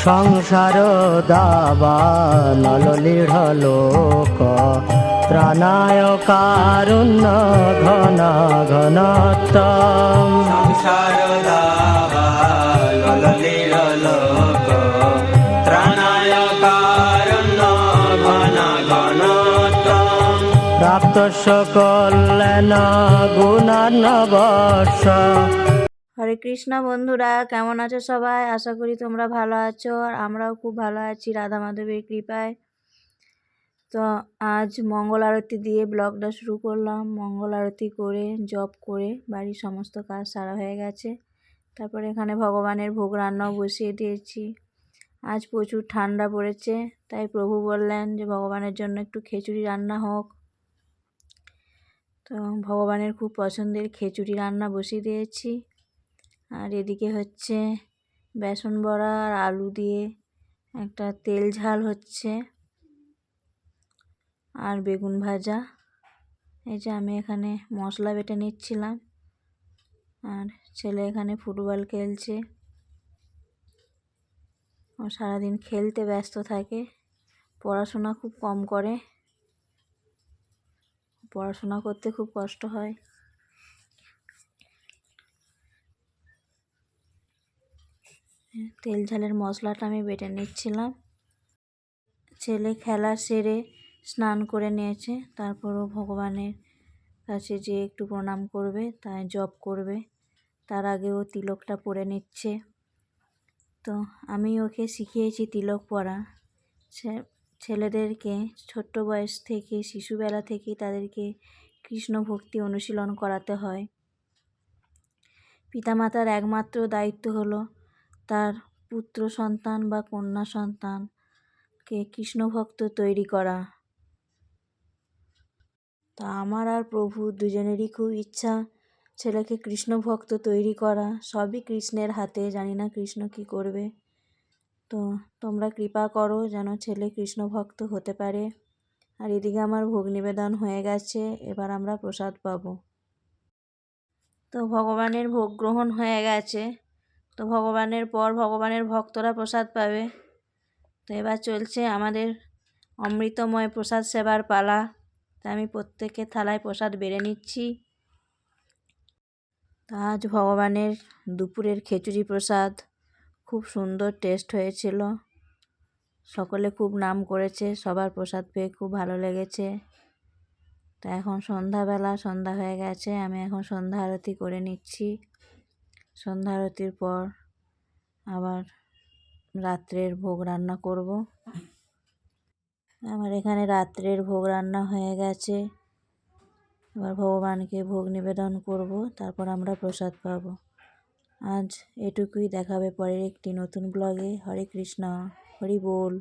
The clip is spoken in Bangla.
সংসার দাবা নললীঢ় লোক ত্রাণায় কারুণ্য ঘন ঘনত্তম সংসার দাবা লোক কারণ ঘন প্রাপ্ত গুণান্নবর্ষ হরে কৃষ্ণ বন্ধুরা, কেমন আছো সবাই? আশা করি তোমরা ভালো আছো আর আমরাও খুব ভালো আছি, রাধা মাধবের কৃপায়। তো আজ মঙ্গল আরতি দিয়ে ব্লগটা শুরু করলাম। মঙ্গল আরতি করে, জপ করে, বাড়ির সমস্ত কাজ সারা হয়ে গেছে। তারপরে এখানে ভগবানের ভোগ রান্নাও বসিয়ে দিয়েছি। আজ প্রচুর ঠান্ডা পড়েছে, তাই প্রভু বললেন যে ভগবানের জন্য একটু খিচুড়ি রান্না হোক। তো ভগবানের খুব পছন্দের খিচুড়ি রান্না বসিয়ে দিয়েছি। আর এদিকে হচ্ছে বেসন বড়া আর আলু দিয়ে একটা তেল ঝাল হচ্ছে। আর বেগুন ভাজা। এই যে আমি এখানে মশলা বেটে নিচ্ছিলাম। আর ছেলে এখানে ফুটবল খেলছে। ও সারাদিন খেলতে ব্যস্ত থাকে। পড়াশোনা খুব কম করে। পড়াশোনা করতে খুব কষ্ট হয়। তেল ঝালের মশলাটা আমি বেটে নিচ্ছিলাম। ছেলে খেলা সেরে স্নান করে নিয়েছে। তারপরও ভগবানের কাছে যে একটু প্রণাম করবে, তাই জপ করবে। তার আগে ও তিলকটা পরে নিচ্ছে। তো আমি ওকে শিখিয়েছি তিলক পরা। ছেলেদেরকে, ছোট্ট বয়স থেকে, শিশুবেলা থেকেই তাদেরকে কৃষ্ণ ভক্তি অনুশীলন করাতে হয়। পিতামাতার একমাত্র দায়িত্ব হলো তার পুত্র সন্তান বা কন্যা সন্তানকে কৃষ্ণ ভক্ত তৈরি করা। তা আমার আর প্রভু দুজনেরই খুব ইচ্ছা ছেলেকে কৃষ্ণ ভক্ত তৈরি করা। সবই কৃষ্ণের হাতে, জানি না কৃষ্ণ কি করবে। তো তোমরা কৃপা করো যেন ছেলে কৃষ্ণ ভক্ত হতে পারে। আর এদিকে আমার ভোগ নিবেদন হয়ে গেছে, এবার আমরা প্রসাদ পাবো। তো ভগবানের ভোগ গ্রহণ হয়ে গেছে। তো ভগবানের পর ভগবানের ভক্তরা প্রসাদ পাবে। তো এবার চলছে আমাদের অমৃতময় প্রসাদ সেবার পালা। তা আমি প্রত্যেকের থালায় প্রসাদ বেড়ে নিচ্ছি। আজ ভগবানের দুপুরের খিচুড়ি প্রসাদ খুব সুন্দর টেস্ট হয়েছিল। সকলে খুব নাম করেছে, সবার প্রসাদ পেয়ে খুব ভালো লেগেছে। তা এখন সন্ধ্যাবেলা, সন্ধ্যা হয়ে গেছে, আমি এখন সন্ধ্যা আরতি করে নিচ্ছি। সন্ধ্যা আরতির পর আবার রাত্রের ভোগ রান্না করব। আমার এখানে রাত্রের ভোগ রান্না হয়ে গেছে। এবার ভগবানকে ভোগ নিবেদন করব, তারপর আমরা প্রসাদ পাব। আজ এটুকুই দেখাবে পরের একটি নতুন ব্লগে হরে কৃষ্ণ, হরি বল।